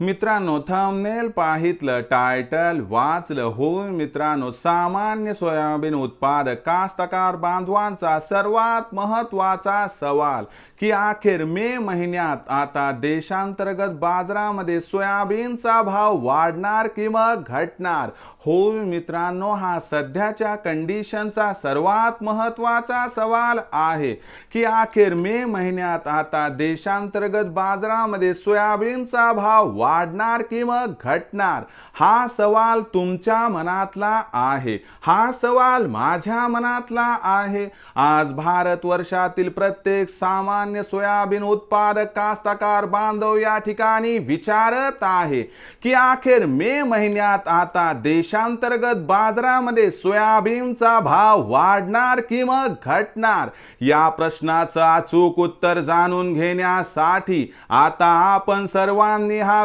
मित्रांनो thumbnail पाहितलं title वाचलं हो मित्रांनो सामान्य सोयाबीन उत्पादक कास्तकार बांधवांचा सर्वात महत्त्वाचा सवाल की अखेर मे महिन्यात आता देशांतर्गत बाजारामध्ये सोयाबीनचा भाव वाढणार किंवा घटणार? हो मित्रांनो हा सध्याच्या कंडिशनचा सर्वात महत्त्वाचा सवाल आहे की अखेर मे महिन्यात आता देशांतर्गत बाजारामध्ये सोयाबीनचा भाव वाढणार किंवा घटणार? हा सवाल तुमच्या मनातला आहे. हा सवाल माझ्या मनातला आहे. आज भारत वर्षातील प्रत्येक सामान्य सोयाबीन उत्पादक कास्तकार बांधव या ठिकाणी विचारत आहे की अखेर मे महिन्यात आता देशांतर्गत बाजारामध्ये सोयाबीनचा भाव वाढणार किंवा घटणार? या प्रश्नाचं अचूक उत्तर जाणून घेण्यासाठी आता आपण सर्वांनी हा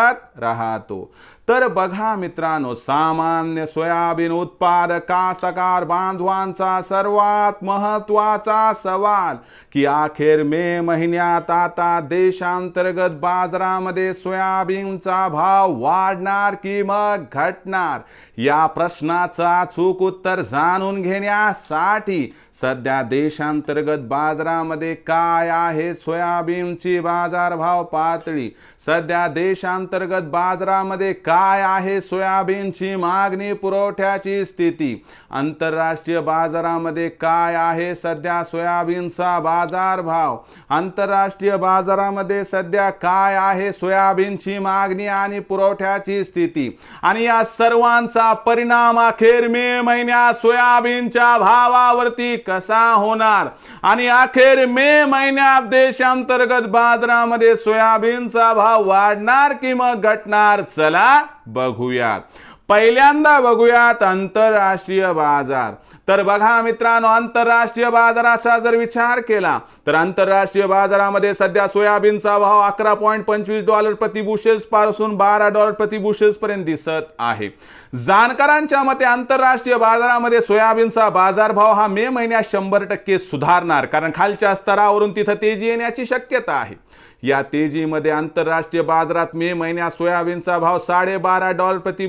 मिळत राहतो. तर बघा मित्रांनो सामान्य सोयाबीन उत्पादक कास्तकार बांधवांचा सर्वात महत्त्वाचा सवाल की अखेर मे महिन्यात आता देशांतर्गत बाजारामध्ये सोयाबीनचा भाव वाढणार की मग घटणार? या प्रश्नाचं अचूक उत्तर जाणून घेण्यासाठी सध्या देशांतर्गत बाजारामध्ये काय आहे सोयाबीनची बाजारभाव पातळी? सध्या देशांतर्गत बाजारामध्ये काय आहे सोयाबीनची मागणी पुरवठ्याची स्थिती? आंतरराष्ट्रीय बाजारामध्ये काय आहे सध्या सोयाबीनचा बाजारभाव? आंतरराष्ट्रीय बाजारामध्ये सध्या काय आहे सोयाबीनची मागणी आणि पुरवठ्याची स्थिती? आणि या सर्वांचा परिणाम अखेर मे महिन्यात सोयाबीनच्या भावावरती कसा होणार? आणि अखेर मे महिन्यात देशांतर्गत बाजारामध्ये सोयाबीनचा भाव वाढणार किंवा घटणार? चला बघूयात. पहिल्यांदा बघूयात आंतरराष्ट्रीय बाजार. तर बघा मित्रांनो आंतरराष्ट्रीय बाजाराचा जर विचार केला तर आंतरराष्ट्रीय बाजारामध्ये सध्या सोयाबीनचा भाव अकरा पॉईंट पंचवीस डॉलर प्रति बुशेल्सपासून बारा डॉलर प्रति बुशेल्स पर्यंत दिसत आहे. जाणकारांच्या मते आंतरराष्ट्रीय बाजारामध्ये सोयाबीनचा बाजारभाव हा मे महिन्यात शंभर टक्के सुधारणार कारण खालच्या स्तरावरून तिथं तेजी येण्याची शक्यता आहे. या तेजीमध्ये आंतरराष्ट्रीय बाजारात मे महिन्यात सोयाबीनचा भाव साडेबारा डॉलर प्रति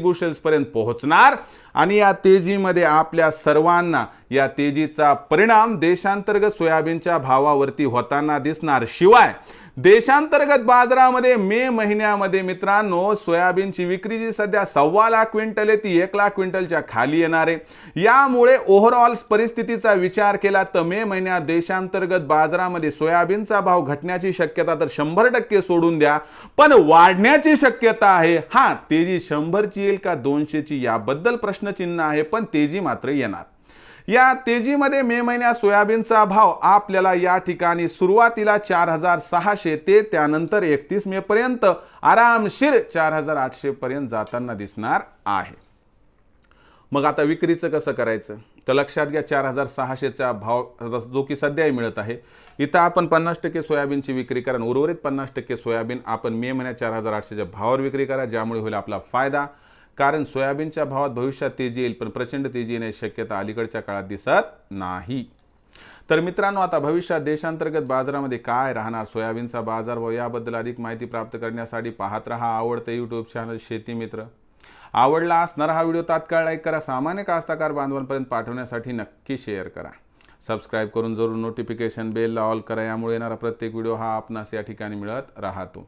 पोहोचणार. आणि या तेजीमध्ये आपल्या सर्वांना या तेजीचा परिणाम देशांतर्गत सोयाबीनच्या भावावरती होताना दिसणार. शिवाय देशांतर्गत बाजारामध्ये मे महिन्यामध्ये मित्रांनो सोयाबीनची विक्री जी सध्या सव्वा लाख क्विंटल आहे ती एक लाख क्विंटलच्या खाली येणार आहे. यामुळे ओव्हरऑल परिस्थितीचा विचार केला तर मे महिन्यात देशांतर्गत बाजारामध्ये सोयाबीनचा भाव घटण्याची शक्यता तर शंभर टक्के सोडून द्या. पण वाढण्याची शक्यता आहे. हा तेजी शंभरची येईल का दोनशेची याबद्दल प्रश्न प्रश्नचिन्ह आहे पण तेजी मात्र येणार. या तेजीमध्ये मे महिन्यात सोयाबीनचा भाव आपल्याला या ठिकाणी सुरुवातीला चार हजार सहाशे ते त्यानंतर एकतीस मे पर्यंत आरामशीर चार हजार आठशे पर्यंत जाताना दिसणार आहे. मग आता विक्रीचं कसं करायचं? तर लक्षात घ्या चार हजार सहाशेचा भाव जो की सध्याही मिळत आहे. इथं आपण पन्नास टक्के सोयाबीनची विक्री करा उर्वरित पन्नास टक्के सोयाबीन आपण मे महिन्यात चार हजार आठशेच्या भावावर विक्री करा ज्यामुळे होईल आपला फायदा. कारण सोयाबीनच्या भावात भविष्यात तेजी येईल पण प्रचंड तेजी येण्याची शक्यता अलीकडच्या काळात दिसत नाही. तर मित्रांनो आता भविष्यात देशांतर्गत बाजारामध्ये काय राहणार? सोयाबीनचा बाजारभाव याबद्दल अधिक माहिती प्राप्त करण्यासाठी पाहत रहा आवडतं यूट्यूब चॅनल शेती मित्र. आवडला असणारा हा व्हिडिओ तात्काळ लाईक करा सामान्य कास्ताकार बांधवांपर्यंत पाठवण्यासाठी नक्की शेअर करा. सबस्क्राईब करून जरूर नोटिफिकेशन बेलला ऑल करा यामुळे येणारा प्रत्येक व्हिडिओ हा आपणास या ठिकाणी मिळत राहतो.